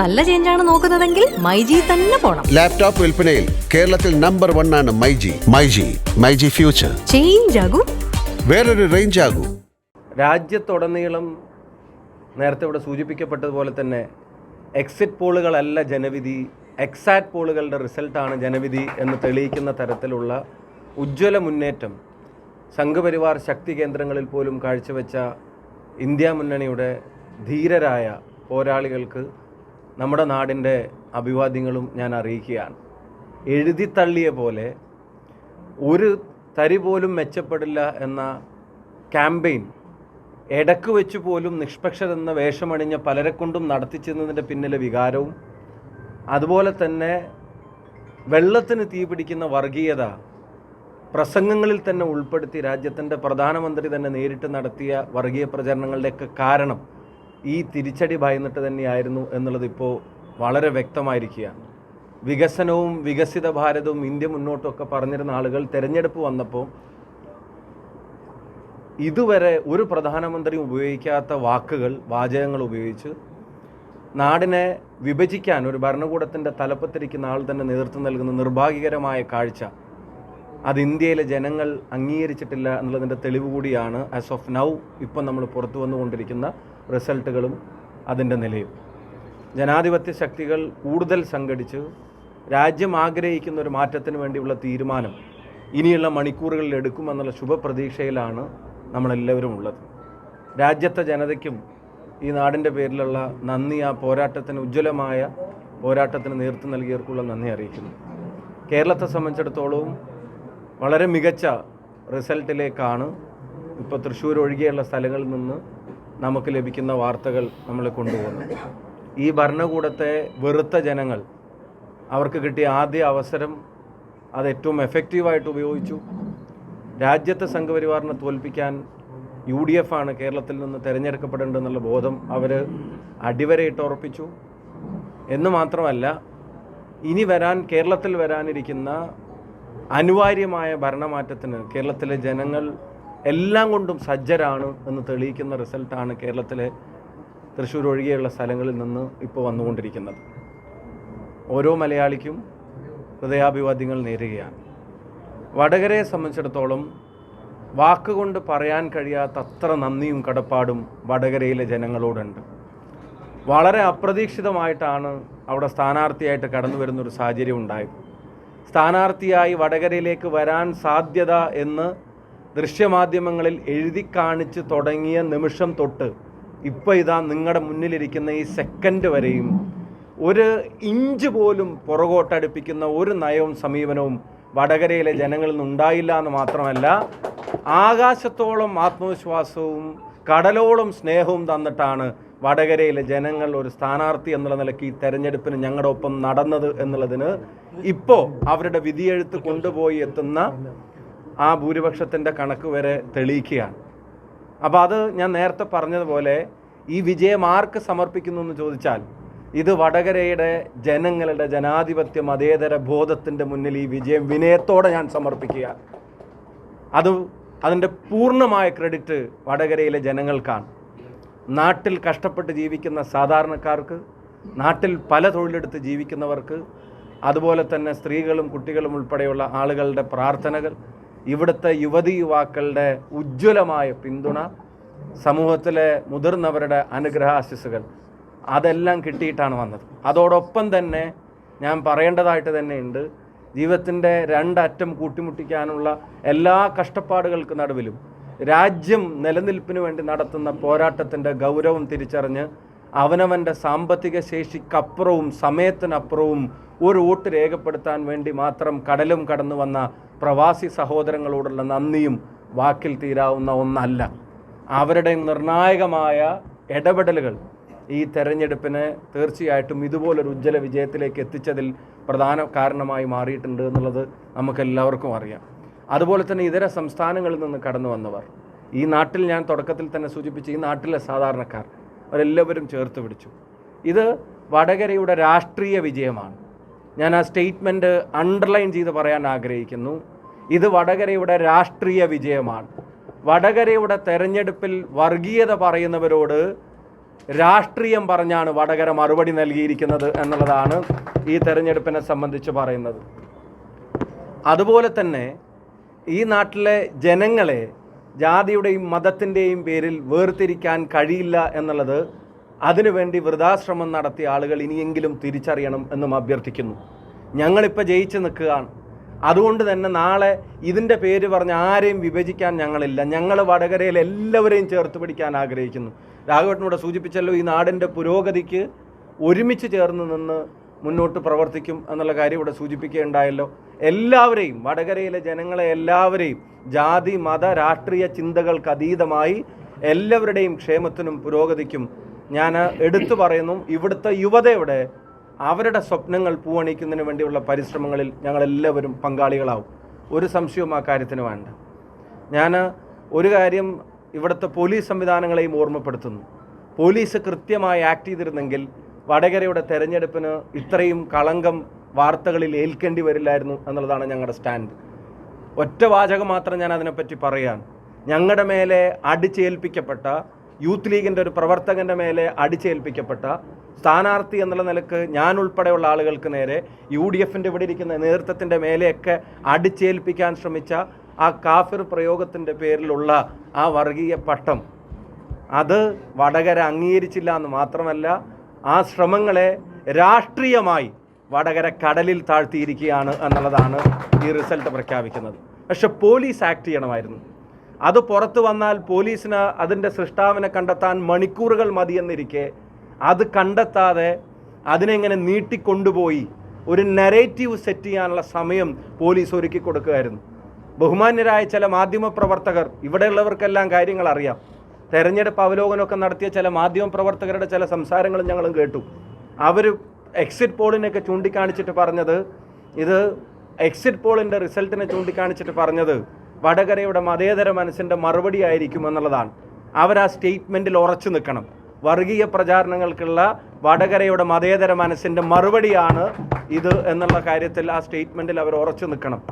നല്ല ചേഞ്ചാണ് നോക്കുന്നതെങ്കിൽ മൈജി തന്നെ പോണം. ലാപ്ടോപ്പ് വിൽപ്പനയിൽ കേരളത്തിൽ നമ്പർ വൺ ആണ് മൈജി. മൈജി മൈജി ഫ്യൂച്ചർ ചേഞ്ച് ആകും. വേറൊരു റേഞ്ച് ആകൂ. രാജ്യത്തുടനീളം നേരത്തെ ഇവിടെ സൂചിപ്പിക്കപ്പെട്ടതുപോലെ തന്നെ എക്സിറ്റ് പോളുകളല്ല ജനവിധി എക്സാറ്റ് പോളുകളുടെ റിസൾട്ടാണ് ജനവിധി എന്ന് തെളിയിക്കുന്ന തരത്തിലുള്ള ഉജ്ജ്വല മുന്നേറ്റം സംഘപരിവാർ ശക്തി കേന്ദ്രങ്ങളിൽ പോലും കാഴ്ചവെച്ച ഇന്ത്യ മുന്നണിയുടെ ധീരരായ പോരാളികൾക്ക് നമ്മുടെ നാടിന്റെ അഭിവാദ്യങ്ങളും ഞാൻ അറിയിക്കുകയാണ്. എഴുതിത്തള്ളിയ പോലെ ഒരു തരി പോലും മെച്ചപ്പെടില്ല എന്ന ക്യാമ്പയിൻ ഇടയ്ക്ക് വെച്ച് പോലും നിഷ്പക്ഷരെന്ന വേഷമണിഞ്ഞ പലരെ കൊണ്ടും നടത്തിച്ചെന്നതിന്റെ പിന്നിലെ വികാരവും അതുപോലെ തന്നെ വെള്ളത്തിന് തീ പിടിക്കുന്ന വർഗീയത പ്രസംഗങ്ങളിൽ തന്നെ ഉൾപ്പെടുത്തി രാജ്യത്തിന്റെ പ്രധാനമന്ത്രി തന്നെ നേരിട്ട് നടത്തിയ വർഗീയ പ്രചരണങ്ങളുടെയൊക്കെ കാരണം ഈ തിരിച്ചടി ഭയന്നിട്ട് തന്നെയായിരുന്നു എന്നുള്ളത് ഇപ്പോൾ വളരെ വ്യക്തമായിരിക്കുകയാണ്. വികസനവും വികസിത ഭാരതവും ഇന്ത്യ മുന്നോട്ടൊക്കെ പറഞ്ഞിരുന്ന ആളുകൾ തിരഞ്ഞെടുപ്പ് വന്നപ്പോൾ ഇതുവരെ ഒരു പ്രധാനമന്ത്രിയും ഉപയോഗിക്കാത്ത വാക്കുകൾ വാചകങ്ങൾ ഉപയോഗിച്ച് നാടിനെ വിഭജിക്കാൻ ഒരു ഭരണകൂടത്തിന്റെ തലപ്പത്തിരിക്കുന്ന ആൾ തന്നെ നേതൃത്വം നൽകുന്ന നിർഭാഗ്യകരമായ കാഴ്ച അത് ഇന്ത്യയിലെ ജനങ്ങൾ അംഗീകരിച്ചിട്ടില്ല എന്നുള്ളതിന്റെ തെളിവ് കൂടിയാണ് ആസ് ഓഫ് നൗ ഇപ്പം നമ്മൾ പുറത്തു വന്നുകൊണ്ടിരിക്കുന്ന റിസൾട്ടുകളും അതിന്റെ നിലയും. ജനാധിപത്യ ശക്തികൾ കൂടുതൽ സംഘടിച്ച് രാജ്യം ആഗ്രഹിക്കുന്ന ഒരു മാറ്റത്തിന് വേണ്ടിയുള്ള തീരുമാനം ഇനിയുള്ള മണിക്കൂറുകളിൽ എടുക്കുമെന്നുള്ള ശുഭപ്രതീക്ഷയിലാണ് നമ്മളെല്ലാവരും ഉള്ളത്. രാജ്യത്തെ ജനതയ്ക്കും ഈ നാടിന്റെ പേരിലുള്ള നന്ദി ആ പോരാട്ടത്തിന് ഉജ്ജ്വലമായ പോരാട്ടത്തിന് നേതൃത്വം നൽകിയവർക്കുള്ള നന്ദി അറിയിക്കുന്നു. കേരളത്തെ സംബന്ധിച്ചിടത്തോളം വളരെ മികച്ച റിസൾട്ടിലേക്കാണ് ഇപ്പോൾ തൃശ്ശൂർ ഒഴികെയുള്ള സ്ഥലങ്ങളിൽ നിന്ന് നമുക്ക് ലഭിക്കുന്ന വാർത്തകൾ നമ്മൾ കൊണ്ടുപോകുന്നത് ഈ ഭരണകൂടത്തെ വെറുത്ത ജനങ്ങൾ അവർക്ക് കിട്ടിയ ആദ്യ അവസരം അത് ഏറ്റവും എഫക്റ്റീവായിട്ട് ഉപയോഗിച്ചു. രാജ്യത്തെ സംഘപരിവാറിനെ തോൽപ്പിക്കാൻ യു ഡി എഫ് ആണ് കേരളത്തിൽ നിന്ന് തിരഞ്ഞെടുക്കപ്പെടേണ്ടതെന്നുള്ള ബോധം അവർ അടിവരയിട്ട് ഉറപ്പിച്ചു. എന്ന് മാത്രമല്ല ഇനി വരാൻ കേരളത്തിൽ വരാനിരിക്കുന്ന അനിവാര്യമായ ഭരണമാറ്റത്തിന് കേരളത്തിലെ ജനങ്ങൾ എല്ലാം കൊണ്ടും സജ്ജരാണ് എന്ന് തെളിയിക്കുന്ന റിസൾട്ടാണ് കേരളത്തിലെ തൃശ്ശൂർ ഒഴികെയുള്ള സ്ഥലങ്ങളിൽ നിന്ന് ഇപ്പോൾ വന്നുകൊണ്ടിരിക്കുന്നത്. ഓരോ മലയാളിക്കും ഹൃദയാഭിവാദ്യങ്ങൾ നേരുകയാണ്. വടകരയെ സംബന്ധിച്ചിടത്തോളം വാക്കുകൊണ്ട് പറയാൻ കഴിയാത്ത അത്ര നന്ദിയും കടപ്പാടും വടകരയിലെ ജനങ്ങളോടുണ്ട്. വളരെ അപ്രതീക്ഷിതമായിട്ടാണ് അവിടെ സ്ഥാനാർത്ഥിയായിട്ട് കടന്നു വരുന്നൊരു സാഹചര്യം ഉണ്ടായത്. സ്ഥാനാർത്ഥിയായി വടകരയിലേക്ക് വരാൻ സാധ്യത എന്ന് ദൃശ്യമാധ്യമങ്ങളിൽ എഴുതി കാണിച്ച് തുടങ്ങിയ നിമിഷം തൊട്ട് ഇപ്പോൾ ഇതാ നിങ്ങളുടെ മുന്നിലിരിക്കുന്ന ഈ സെക്കൻഡ് വരെയും ഒരു ഇഞ്ച് പോലും പുറകോട്ടടുപ്പിക്കുന്ന ഒരു നയവും സമീപനവും വടകരയിലെ ജനങ്ങളിൽ നിന്നുണ്ടായില്ല എന്ന് മാത്രമല്ല ആകാശത്തോളം ആത്മവിശ്വാസവും കടലോളം സ്നേഹവും തന്നിട്ടാണ് വടകരയിലെ ജനങ്ങൾ ഒരു സ്ഥാനാർത്ഥി എന്നുള്ള നിലയ്ക്ക് ഈ തെരഞ്ഞെടുപ്പിന് ഞങ്ങളുടെ ഒപ്പം നടന്നത് എന്നുള്ളതിന് ഇപ്പോൾ അവരുടെ വിധിയെഴുത്ത് കൊണ്ടുപോയി എത്തുന്ന ആ ഭൂരിപക്ഷത്തിന്റെ കണക്ക് വരെ തെളിയിക്കുകയാണ്. അപ്പോൾ അത് ഞാൻ നേരത്തെ പറഞ്ഞതുപോലെ ഈ വിജയം ആർക്ക് സമർപ്പിക്കുന്നു എന്ന് ചോദിച്ചാൽ ഇത് വടകരയുടെ ജനങ്ങളുടെ ജനാധിപത്യ മതേതര ബോധത്തിന്റെ മുന്നിൽ ഈ വിജയം വിനയത്തോടെ ഞാൻ സമർപ്പിക്കുക. അത് അതിന്റെ പൂർണമായ ക്രെഡിറ്റ് വടകരയിലെ ജനങ്ങൾക്കാണ്. നാട്ടിൽ കഷ്ടപ്പെട്ട് ജീവിക്കുന്ന സാധാരണക്കാർക്ക് നാട്ടിൽ പല തൊഴിലെടുത്ത് ജീവിക്കുന്നവർക്ക് അതുപോലെ തന്നെ സ്ത്രീകളും കുട്ടികളും ഉൾപ്പെടെയുള്ള ആളുകളുടെ പ്രാർത്ഥനകൾ ഇവിടുത്തെ യുവതി യുവാക്കളുടെ ഉജ്ജ്വലമായ പിന്തുണ സമൂഹത്തിലെ മുതിർന്നവരുടെ അനുഗ്രഹാശിസുകൾ അതെല്ലാം കിട്ടിയിട്ടാണ് വന്നത്. അതോടൊപ്പം തന്നെ ഞാൻ പറയേണ്ടതായിട്ട് തന്നെയുണ്ട് ജീവിതത്തിന്റെ രണ്ടറ്റം കൂട്ടിമുട്ടിക്കാനുള്ള എല്ലാ കഷ്ടപ്പാടുകൾക്ക് നടുവിലും രാജ്യം നിലനിൽപ്പിന് വേണ്ടി നടത്തുന്ന പോരാട്ടത്തിന്റെ ഗൗരവം തിരിച്ചറിഞ്ഞ് അവനവന്റെ സാമ്പത്തിക ശേഷിക്കപ്പുറവും സമയത്തിനപ്പുറവും ഒരു വോട്ട് രേഖപ്പെടുത്താൻ വേണ്ടി മാത്രം കടലും കടന്നു വന്ന പ്രവാസി സഹോദരങ്ങളോടുള്ള നന്ദിയും വാക്കിൽ തീരാവുന്ന ഒന്നല്ല. അവരുടെ നിർണായകമായ ഇടപെടലുകൾ ഈ തെരഞ്ഞെടുപ്പിന് തീർച്ചയായിട്ടും ഇതുപോലൊരു ഉജ്ജ്വല വിജയത്തിലേക്ക് എത്തിച്ചതിൽ പ്രധാന കാരണമായി മാറിയിട്ടുണ്ട് എന്നുള്ളത് നമുക്കെല്ലാവർക്കും അറിയാം. അതുപോലെ തന്നെ ഇതര സംസ്ഥാനങ്ങളിൽ നിന്ന് കടന്നു വന്നവർ. ഈ നാട്ടിൽ ഞാൻ തുടക്കത്തിൽ തന്നെ സൂചിപ്പിച്ച ഈ നാട്ടിലെ സാധാരണക്കാർ. അവരെല്ലാവരും ചേർത്ത് പിടിച്ചു. ഇത് വടകരയുടെ രാഷ്ട്രീയ വിജയമാണ്. ഞാൻ ആ സ്റ്റേറ്റ്മെന്റ് അണ്ടർലൈൻ ചെയ്ത് പറയാൻ ആഗ്രഹിക്കുന്നു. ഇത് വടകരയുടെ രാഷ്ട്രീയ വിജയമാണ്. വടകരയുടെ തെരഞ്ഞെടുപ്പിൽ വർഗീയത പറയുന്നവരോട് രാഷ്ട്രീയം പറഞ്ഞാണ് വടകര മറുപടി നൽകിയിരിക്കുന്നത് എന്നുള്ളതാണ് ഈ തെരഞ്ഞെടുപ്പിനെ സംബന്ധിച്ച് പറയുന്നത്. അതുപോലെ തന്നെ ഈ നാട്ടിലെ ജനങ്ങളെ ജാതിയുടെയും മതത്തിന്റെയും പേരിൽ വേർതിരിക്കാൻ കഴിയില്ല എന്നുള്ളത് അതിനുവേണ്ടി വൃതാശ്രമം നടത്തിയ ആളുകൾ ഇനിയെങ്കിലും തിരിച്ചറിയണം എന്നും അഭ്യർത്ഥിക്കുന്നു. ഞങ്ങളിപ്പോൾ ജയിച്ച് നിൽക്കുകയാണ്. അതുകൊണ്ട് തന്നെ നാളെ ഇതിന്റെ പേര് പറഞ്ഞ് ആരെയും വിഭജിക്കാൻ ഞങ്ങളില്ല. ഞങ്ങൾ വടകരയിൽ എല്ലാവരെയും ചേർത്ത് പിടിക്കാൻ ആഗ്രഹിക്കുന്നു. രാഘവട്ടനോട് സൂചിപ്പിച്ചല്ലോ ഈ നാടിന്റെ പുരോഗതിക്ക് ഒരുമിച്ച് ചേർന്ന് നിന്ന് മുന്നോട്ട് പ്രവർത്തിക്കും എന്നുള്ള കാര്യം ഇവിടെ സൂചിപ്പിക്കുകയുണ്ടായല്ലോ. എല്ലാവരെയും വടകരയിലെ ജനങ്ങളെ എല്ലാവരെയും ജാതി മത രാഷ്ട്രീയ ചിന്തകൾക്ക് അതീതമായി എല്ലാവരുടെയും ക്ഷേമത്തിനും പുരോഗതിക്കും ഞാൻ എടുത്തു പറയുന്നു. ഇവിടുത്തെ യുവതയുടെ അവരുടെ സ്വപ്നങ്ങൾ പൂവണിക്കുന്നതിന് വേണ്ടിയുള്ള പരിശ്രമങ്ങളിൽ ഞങ്ങളെല്ലാവരും പങ്കാളികളാവും. ഒരു സംശയവും ആ കാര്യത്തിന് വേണ്ട. ഞാൻ ഒരു കാര്യം ഇവിടുത്തെ പോലീസ് സംവിധാനങ്ങളെയും ഓർമ്മപ്പെടുത്തുന്നു. പോലീസ് കൃത്യമായി ആക്ട് ചെയ്തിരുന്നെങ്കിൽ വടകരയുടെ തെരഞ്ഞെടുപ്പിന് ഇത്രയും കളങ്കം വാർത്തകളിൽ ഏൽക്കേണ്ടി വരില്ലായിരുന്നു എന്നുള്ളതാണ് ഞങ്ങളുടെ സ്റ്റാൻഡ്. ഒറ്റ വാചകം മാത്രം ഞാൻ അതിനെപ്പറ്റി പറയാൻ. ഞങ്ങളുടെ മേലെ അടിച്ചേൽപ്പിക്കപ്പെട്ട യൂത്ത് ലീഗിന്റെ ഒരു പ്രവർത്തകന്റെ മേലെ അടിച്ചേൽപ്പിക്കപ്പെട്ട സ്ഥാനാർത്ഥി എന്നുള്ള നിലയ്ക്ക് ഞാൻ ഉൾപ്പെടെയുള്ള ആളുകൾക്ക് നേരെ യു ഡി എഫിന്റെ ഇവിടെ ഇരിക്കുന്ന നേതൃത്വത്തിന്റെ മേലെയൊക്കെ അടിച്ചേൽപ്പിക്കാൻ ശ്രമിച്ച ആ കാഫിർ പ്രയോഗത്തിന്റെ പേരിലുള്ള ആ വർഗീയ പട്ടം അത് വടകര അംഗീകരിച്ചില്ല എന്ന് മാത്രമല്ല ആ ശ്രമങ്ങളെ രാഷ്ട്രീയമായി വടകര കടലിൽ താഴ്ത്തിയിരിക്കുകയാണ് എന്നുള്ളതാണ് ഈ റിസൾട്ട് പ്രഖ്യാപിക്കുന്നത്. പക്ഷെ പോലീസ് ആക്ട് ചെയ്യണമായിരുന്നു. അത് പുറത്തു വന്നാൽ പോലീസിന് അതിന്റെ സൃഷ്ടാവിനെ കണ്ടെത്താൻ മണിക്കൂറുകൾ മതിയെന്നിരിക്കെ അത് കണ്ടെത്താതെ അതിനെങ്ങനെ നീട്ടിക്കൊണ്ടുപോയി ഒരു നെറേറ്റീവ് സെറ്റ് ചെയ്യാനുള്ള സമയം പോലീസ് ഒരുക്കി കൊടുക്കുകയായിരുന്നു ബഹുമാന്യരായ ചില മാധ്യമപ്രവർത്തകർ ഇവിടെയുള്ളവർക്കെല്ലാം കാര്യങ്ങൾ അറിയാം തെരഞ്ഞെടുപ്പ് അവലോകനമൊക്കെ നടത്തിയ ചില മാധ്യമ പ്രവർത്തകരുടെ ചില സംസാരങ്ങളും ഞങ്ങളും കേട്ടു. അവർ എക്സിറ്റ് പോളിനെയൊക്കെ ചൂണ്ടിക്കാണിച്ചിട്ട് പറഞ്ഞത് ഇത് എക്സിറ്റ് പോളിന്റെ റിസൾട്ടിനെ ചൂണ്ടിക്കാണിച്ചിട്ട് പറഞ്ഞത് വടകരയുടെ മതേതര മനസ്സിന്റെ മറുപടി ആയിരിക്കും എന്നുള്ളതാണ്. അവർ ആ സ്റ്റേറ്റ്മെന്റിൽ ഉറച്ചു നിൽക്കണം. വർഗീയ പ്രചാരണങ്ങൾക്കുള്ള വടകരയുടെ മതേതര മനസ്സിന്റെ മറുപടിയാണ് ഇത് എന്നുള്ള കാര്യത്തിൽ ആ സ്റ്റേറ്റ്മെന്റിൽ അവർ ഉറച്ചു നിൽക്കണം.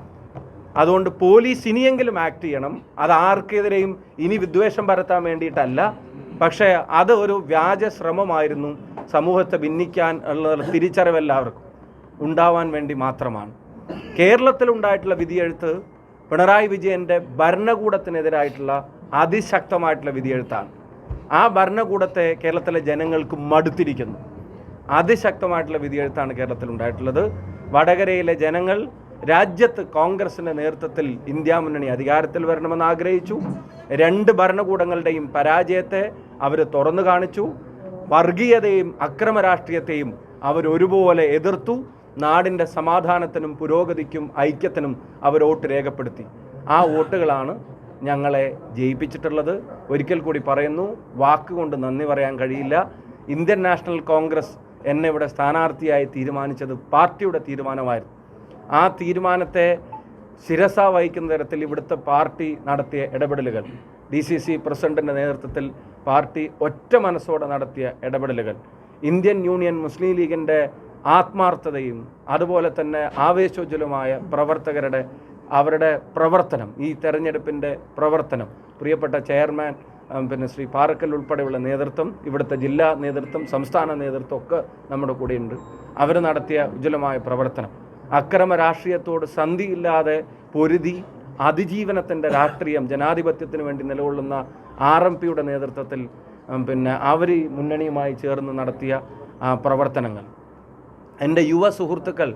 അതുകൊണ്ട് പോലീസ് ഇനിയെങ്കിലും ആക്ട് ചെയ്യണം. അത് ആർക്കെതിരെയും ഇനി വിദ്വേഷം പരത്താൻ വേണ്ടിയിട്ടല്ല. പക്ഷേ അത് ഒരു വ്യാജ ശ്രമമായിരുന്നു സമൂഹത്തെ ഭിന്നിക്കാൻ ഉള്ള തിരിച്ചറിവ് എല്ലാവർക്കും ഉണ്ടാവാൻ വേണ്ടി മാത്രമാണ്. കേരളത്തിലുണ്ടായിട്ടുള്ള വിധിയെഴുത്ത് പിണറായി വിജയന്റെ ഭരണകൂടത്തിനെതിരായിട്ടുള്ള അതിശക്തമായിട്ടുള്ള വിധിയെഴുത്താണ്. ആ ഭരണകൂടത്തെ കേരളത്തിലെ ജനങ്ങൾക്ക് മടുത്തിരിക്കുന്നു. അതിശക്തമായിട്ടുള്ള വിധിയെഴുത്താണ് കേരളത്തിൽ ഉണ്ടായിട്ടുള്ളത് വടകരയിലെ ജനങ്ങൾ രാജ്യത്ത് കോൺഗ്രസിന്റെ നേതൃത്വത്തിൽ ഇന്ത്യ മുന്നണി അധികാരത്തിൽ വരണമെന്ന് ആഗ്രഹിച്ചു. രണ്ട് ഭരണകൂടങ്ങളുടെയും പരാജയത്തെ അവർ തുറന്നു കാണിച്ചു. വർഗീയതയും അക്രമ രാഷ്ട്രീയത്തെയും അവരൊരുപോലെ എതിർത്തു. നാടിന്റെ സമാധാനത്തിനും പുരോഗതിക്കും ഐക്യത്തിനും അവർ വോട്ട് രേഖപ്പെടുത്തി. ആ വോട്ടുകളാണ് ഞങ്ങളെ ജയിപ്പിച്ചിട്ടുള്ളത്. ഒരിക്കൽ കൂടി പറയുന്നു വാക്കുകൊണ്ട് നന്ദി പറയാൻ കഴിയില്ല. ഇന്ത്യൻ നാഷണൽ കോൺഗ്രസ് എന്നെ ഇവിടെ സ്ഥാനാർത്ഥിയായി തീരുമാനിച്ചത് പാർട്ടിയുടെ തീരുമാനമായിരുന്നു. ആ തീരുമാനത്തെ ശിരസ വഹിക്കുന്ന തരത്തിൽ ഇവിടുത്തെ പാർട്ടി നടത്തിയ ഇടപെടലുകൾ. ഡി സി സി പ്രസിഡന്റിന്റെ നേതൃത്വത്തിൽ പാർട്ടി ഒറ്റ മനസ്സോടെ നടത്തിയ ഇടപെടലുകൾ. ഇന്ത്യൻ യൂണിയൻ മുസ്ലിം ലീഗിന്റെ ആത്മാർത്ഥതയും അതുപോലെ തന്നെ ആവേശോജ്വലമായ പ്രവർത്തകരുടെ അവരുടെ പ്രവർത്തനം ഈ തെരഞ്ഞെടുപ്പിന്റെ പ്രവർത്തനം. പ്രിയപ്പെട്ട ചെയർമാൻ പിന്നെ ശ്രീ പാറക്കൽ ഉൾപ്പെടെയുള്ള നേതൃത്വം ഇവിടുത്തെ ജില്ലാ നേതൃത്വം സംസ്ഥാന നേതൃത്വം ഒക്കെ നമ്മുടെ കൂടെയുണ്ട്. അവർ നടത്തിയ ഉജ്ജ്വലമായ പ്രവർത്തനം. അക്രമ രാഷ്ട്രീയത്തോട് സന്ധിയില്ലാതെ പൊരുതി അതിജീവനത്തിന്റെ രാഷ്ട്രീയം ജനാധിപത്യത്തിന് വേണ്ടി നിലകൊള്ളുന്ന ആർ എം പിയുടെ നേതൃത്വത്തിൽ പിന്നെ അവർ മുന്നണിയുമായി ചേർന്ന് നടത്തിയ പ്രവർത്തനങ്ങൾ. എന്റെ യുവ സുഹൃത്തുക്കൾ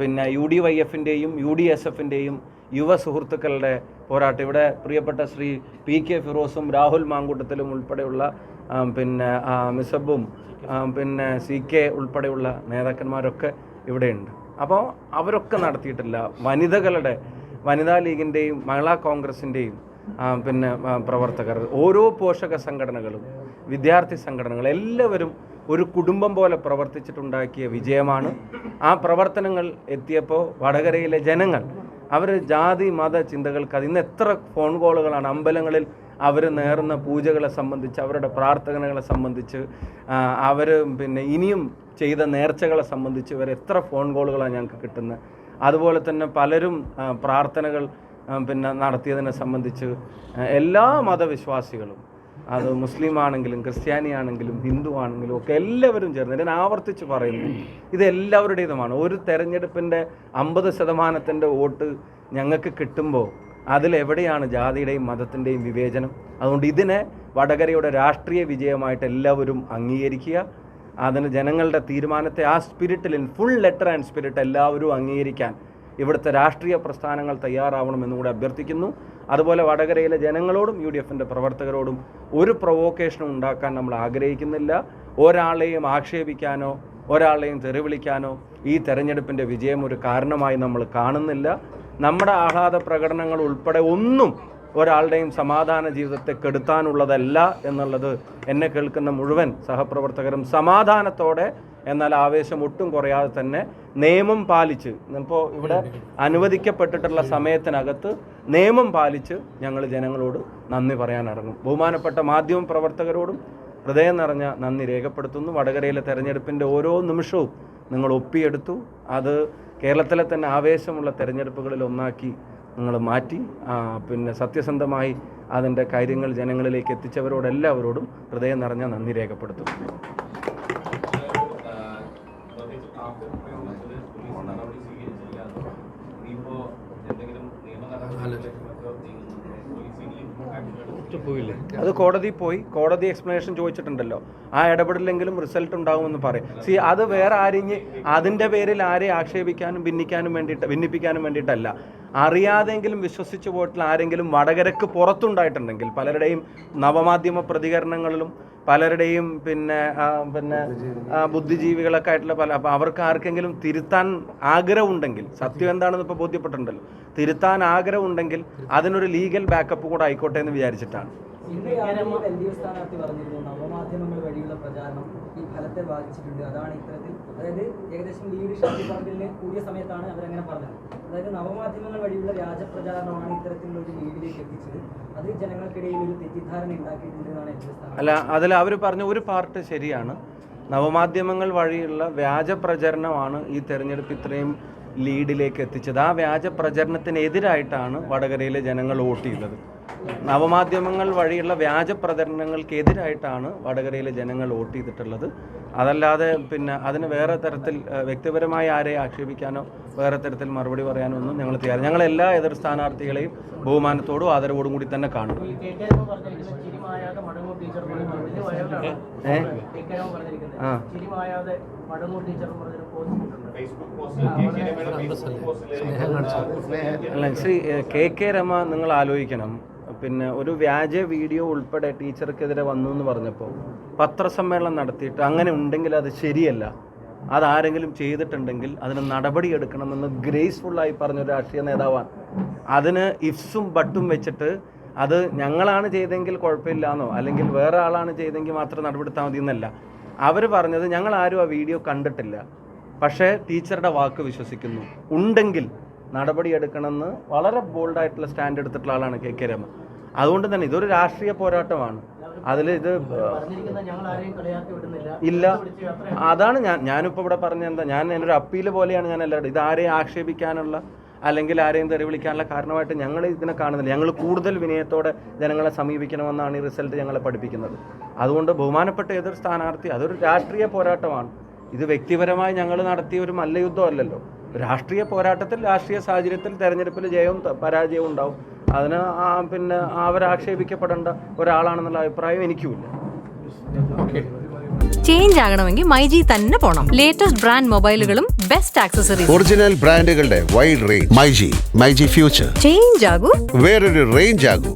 പിന്നെ യു ഡി വൈ എഫിന്റെയും യു ഡി എസ് എഫിന്റെയും യുവ സുഹൃത്തുക്കളുടെ പോരാട്ടം. ഇവിടെ പ്രിയപ്പെട്ട ശ്രീ പി കെ ഫിറോസും രാഹുൽ മാങ്കൂട്ടത്തിലും ഉൾപ്പെടെയുള്ള പിന്നെ മിസബും പിന്നെ സി കെ ഉൾപ്പെടെയുള്ള നേതാക്കന്മാരൊക്കെ ഇവിടെയുണ്ട്. അപ്പോൾ അവരൊക്കെ നടത്തിയിട്ടില്ല. വനിതകളുടെ വനിതാ ലീഗിന്റെയും മഹിളാ കോൺഗ്രസിന്റെയും പിന്നെ പ്രവർത്തകർ ഓരോ പോഷക സംഘടനകളും വിദ്യാർത്ഥി സംഘടനകൾ എല്ലാവരും ഒരു കുടുംബം പോലെ പ്രവർത്തിച്ചിട്ടുണ്ടാക്കിയ വിജയമാണ്. ആ പ്രവർത്തനങ്ങൾ എത്തിയപ്പോൾ വടകരയിലെ ജനങ്ങൾ അവർ ജാതി മത ചിന്തകൾക്ക് അത് ഇന്ന് എത്ര ഫോൺ കോളുകളാണ് അമ്പലങ്ങളിൽ അവർ നേർന്ന പൂജകളെ സംബന്ധിച്ച് അവരുടെ പ്രാർത്ഥനകളെ സംബന്ധിച്ച് അവർ പിന്നെ ഇനിയും ചെയ്ത നേർച്ചകളെ സംബന്ധിച്ച് ഇവർ എത്ര ഫോൺ കോളുകളാണ് ഞങ്ങൾക്ക് കിട്ടുന്നത്. അതുപോലെ തന്നെ പലരും പ്രാർത്ഥനകൾ പിന്നെ നടത്തിയതിനെ സംബന്ധിച്ച് എല്ലാ മതവിശ്വാസികളും അത് മുസ്ലിം ആണെങ്കിലും ക്രിസ്ത്യാനി ആണെങ്കിലും ഹിന്ദു ആണെങ്കിലും ഒക്കെ എല്ലാവരും ചേർന്ന് ഞാൻ ആവർത്തിച്ച് പറയുന്നു ഇത് എല്ലാവരുടേതുമാണ്. ഒരു തെരഞ്ഞെടുപ്പിന്റെ അമ്പത് ശതമാനത്തിന്റെ വോട്ട് ഞങ്ങൾക്ക് കിട്ടുമ്പോൾ അതിലെവിടെയാണ് ജാതിയുടെയും മതത്തിന്റെയും വിവേചനം? അതുകൊണ്ട് ഇതിനെ വടകരയുടെ രാഷ്ട്രീയ വിജയമായിട്ട് എല്ലാവരും അംഗീകരിക്കുക. അതിന് ജനങ്ങളുടെ തീരുമാനത്തെ ആ സ്പിരിറ്റിൽ ഫുൾ ലെറ്റർ ആൻഡ് സ്പിരിറ്റ് എല്ലാവരും അംഗീകരിക്കാൻ ഇവിടുത്തെ രാഷ്ട്രീയ പ്രസ്ഥാനങ്ങൾ തയ്യാറാവണമെന്നും കൂടെ അഭ്യർത്ഥിക്കുന്നു. അതുപോലെ വടകരയിലെ ജനങ്ങളോടും യു ഡി എഫിന്റെ പ്രവർത്തകരോടും ഒരു പ്രൊവോക്കേഷനും ഉണ്ടാക്കാൻ നമ്മൾ ആഗ്രഹിക്കുന്നില്ല. ഒരാളെയും ആക്ഷേപിക്കാനോ ഒരാളെയും തെറിവിളിക്കാനോ ഈ തെരഞ്ഞെടുപ്പിന്റെ വിജയം ഒരു കാരണമായി നമ്മൾ കാണുന്നില്ല. നമ്മുടെ ആഹ്ലാദ പ്രകടനങ്ങൾ ഉൾപ്പെടെ ഒന്നും ഒരാളുടെയും സമാധാന ജീവിതത്തെ കെടുത്താനുള്ളതല്ല എന്നുള്ളത് എന്നെ കേൾക്കുന്ന മുഴുവൻ സഹപ്രവർത്തകരും സമാധാനത്തോടെ എന്നാൽ ആവേശം ഒട്ടും കുറയാതെ തന്നെ നിയമം പാലിച്ച് ഇപ്പോൾ ഇവിടെ അനുവദിക്കപ്പെട്ടിട്ടുള്ള സമയത്തിനകത്ത് നിയമം പാലിച്ച് ഞങ്ങൾ ജനങ്ങളോട് നന്ദി പറയാനിറങ്ങും. ബഹുമാനപ്പെട്ട മാധ്യമ പ്രവർത്തകരോടും ഹൃദയം നിറഞ്ഞ നന്ദി രേഖപ്പെടുത്തുന്നു. വടകരയിലെ തെരഞ്ഞെടുപ്പിന്റെ ഓരോ നിമിഷവും നിങ്ങൾ ഒപ്പിയെടുത്തു. അത് കേരളത്തിലെ തന്നെ ആവേശമുള്ള തെരഞ്ഞെടുപ്പുകളിൽ ഒന്നാക്കി നിങ്ങൾ മാറ്റി പിന്നെ സത്യസന്ധമായി അതിന്റെ കാര്യങ്ങൾ ജനങ്ങളിലേക്ക് എത്തിച്ചവരോടെല്ലാവരോടും ഹൃദയം നിറഞ്ഞ നന്ദി രേഖപ്പെടുത്തുന്നു. അത് കോടതി പോയി കോടതി എക്സ്പ്ലനേഷൻ ചോദിച്ചിട്ടുണ്ടല്ലോ. ആ ഇടപെടലെങ്കിലും റിസൾട്ട് ഉണ്ടാകുമെന്ന് പറയും. സി അത് വേറെ ആരെയും അതിന്റെ പേരിൽ ആരെ ആക്ഷേപിക്കാനും ഭിന്നിക്കാനും വേണ്ടിയിട്ട് ഭിന്നിപ്പിക്കാനും വേണ്ടിയിട്ടല്ല. അറിയാതെങ്കിലും വിശ്വസിച്ചു പോയിട്ടുള്ള ആരെങ്കിലും വടകരക്ക് പുറത്തുണ്ടായിട്ടുണ്ടെങ്കിൽ പലരുടെയും നവമാധ്യമ പ്രതികരണങ്ങളിലും പലരുടെയും പിന്നെ പിന്നെ ബുദ്ധിജീവികളൊക്കെ ആയിട്ടുള്ള പല അപ്പോൾ അവർക്ക് ആർക്കെങ്കിലും തിരുത്താൻ ആഗ്രഹമുണ്ടെങ്കിൽ സത്യം എന്താണെന്ന് ഇപ്പോൾ ബോധ്യപ്പെട്ടിട്ടുണ്ടല്ലോ. തിരുത്താൻ ആഗ്രഹമുണ്ടെങ്കിൽ അതിനൊരു ലീഗൽ ബാക്കപ്പ് കൂടെ ആയിക്കോട്ടെ എന്ന് വിചാരിച്ചിട്ടാണ്. ഇന്ന് എൽ ഡി എഫ് സ്ഥാനാർത്ഥി പറഞ്ഞിരുന്നു നവമാധ്യമങ്ങൾ വഴിയുള്ള പ്രചാരണം ഈ ഫലത്തെ ബാധിച്ചിട്ടുണ്ട്. അതാണ് ഇത്തരത്തിൽ അതായത് ഏകദേശം ലീഡ് ഷാഫി പറമ്പിലിന് കൂടിയ സമയത്താണ് അവരങ്ങനെ പറഞ്ഞത്. അതായത് നവമാധ്യമങ്ങൾ വഴിയുള്ള രാജപ്രചാരണമാണ് ഇത്തരത്തിലുള്ള ഒരു ലീഡിലേക്ക് എത്തിച്ചത്. അത് ജനങ്ങൾക്കിടയിൽ ഒരു തെറ്റിദ്ധാരണ ഉണ്ടാക്കിയിട്ടുണ്ട് എന്നാണ് എൽ ഡി അല്ല അതിൽ അവർ പറഞ്ഞ ഒരു പാർട്ട് ശരിയാണ്. നവമാധ്യമങ്ങൾ വഴിയുള്ള വ്യാജ പ്രചരണമാണ് ഈ തെരഞ്ഞെടുപ്പ് ഇത്രയും ലീഡിലേക്ക് എത്തിച്ചത്. ആ വ്യാജ പ്രചരണത്തിനെതിരായിട്ടാണ് വടകരയിലെ ജനങ്ങൾ വോട്ട് ചെയ്തത്. നവമാധ്യമങ്ങൾ വഴിയുള്ള വ്യാജ പ്രചരണങ്ങൾക്കെതിരായിട്ടാണ് വടകരയിലെ ജനങ്ങൾ വോട്ട് ചെയ്തിട്ടുള്ളത്. അതല്ലാതെ പിന്നെ അതിന് വേറെ തരത്തിൽ വ്യക്തിപരമായി ആരെ ആക്ഷേപിക്കാനോ വേറെ തരത്തിൽ മറുപടി പറയാനോ ഒന്നും ഞങ്ങൾ തയ്യാറ് ഞങ്ങൾ എല്ലാ എതിർ സ്ഥാനാർത്ഥികളെയും ബഹുമാനത്തോടും ആദരവോടും കൂടി തന്നെ കാണും? ആ. അല്ല ശ്രീ കെ കെ രമ നിങ്ങൾ ആലോചിക്കണം. പിന്നെ ഒരു വ്യാജ വീഡിയോ ഉൾപ്പെടെ ടീച്ചർക്കെതിരെ വന്നു എന്ന് പറഞ്ഞപ്പോൾ പത്രസമ്മേളനം നടത്തിയിട്ട് അങ്ങനെ ഉണ്ടെങ്കിൽ അത് ശരിയല്ല. അതാരെങ്കിലും ചെയ്തിട്ടുണ്ടെങ്കിൽ അതിന് നടപടി എടുക്കണമെന്ന് ഗ്രേസ്ഫുള്ളായി പറഞ്ഞ ഒരു രാഷ്ട്രീയ നേതാവാണ്. അതിന് ഇഫ്സും ബട്ടും വെച്ചിട്ട് അത് ഞങ്ങളാണ് ചെയ്തെങ്കിൽ കുഴപ്പമില്ലാന്നോ അല്ലെങ്കിൽ വേറെ ആളാണ് ചെയ്തെങ്കിൽ മാത്രം നടപടിത്താൽ മതി എന്നല്ല. അവർ പറഞ്ഞത് ഞങ്ങൾ ആരും ആ വീഡിയോ കണ്ടിട്ടില്ല. പക്ഷേ ടീച്ചറുടെ വാക്ക് വിശ്വസിക്കുന്നു. ഉണ്ടെങ്കിൽ നടപടിയെടുക്കണമെന്ന് വളരെ ബോൾഡായിട്ടുള്ള സ്റ്റാൻഡ് എടുത്തിട്ടുള്ള ആളാണ് കെ കെ രമ. അതുകൊണ്ട് തന്നെ ഇതൊരു രാഷ്ട്രീയ പോരാട്ടമാണ്. അതിൽ ഇത് ഇല്ല. അതാണ് ഞാൻ ഞാനിപ്പോൾ ഇവിടെ പറഞ്ഞ എന്താ ഞാൻ എന്റെ ഒരു അപ്പീൽ പോലെയാണ് ഞാൻ എല്ലാവരും ഇത് ആരെയും ആക്ഷേപിക്കാനുള്ള അല്ലെങ്കിൽ ആരെയും തെറി വിളിക്കാനുള്ള കാരണമായിട്ട് ഞങ്ങൾ ഇതിനെ കാണുന്നില്ല. ഞങ്ങൾ കൂടുതൽ വിനയത്തോടെ ജനങ്ങളെ സമീപിക്കണമെന്നാണ് ഈ റിസൾട്ട് ഞങ്ങളെ പഠിപ്പിക്കുന്നത്. അതുകൊണ്ട് ബഹുമാനപ്പെട്ട ഏതൊരു സ്ഥാനാർത്ഥി അതൊരു രാഷ്ട്രീയ പോരാട്ടമാണ്. ഇത് വ്യക്തിപരമായി ഞങ്ങൾ നടത്തിയ ഒരു മല്ലയുദ്ധം അല്ലല്ലോ രാഷ്ട്രീയ പോരാട്ടത്തിൽ രാഷ്ട്രീയ സാഹചര്യത്തിൽ തെരഞ്ഞെടുപ്പിൽ ജയവും പരാജയവും ഉണ്ടാവും. അതിന് ആ പിന്നെ അവരാക്ഷേപിക്കപ്പെടേണ്ട ഒരാളാണെന്നുള്ള അഭിപ്രായം എനിക്കുമില്ല. ചേഞ്ച് ആകണമെങ്കിൽ മൈജി തന്നെ പോണം. ലേറ്റസ്റ്റ് ബ്രാൻഡ് മൊബൈലുകളും ബെസ്റ്റ് ആക്സസറീസ് ഒറിജിനൽ ബ്രാൻഡുകളുടെ wide range myG myG future change ആകൂ. വേറൊരു റേഞ്ച് ആകൂ.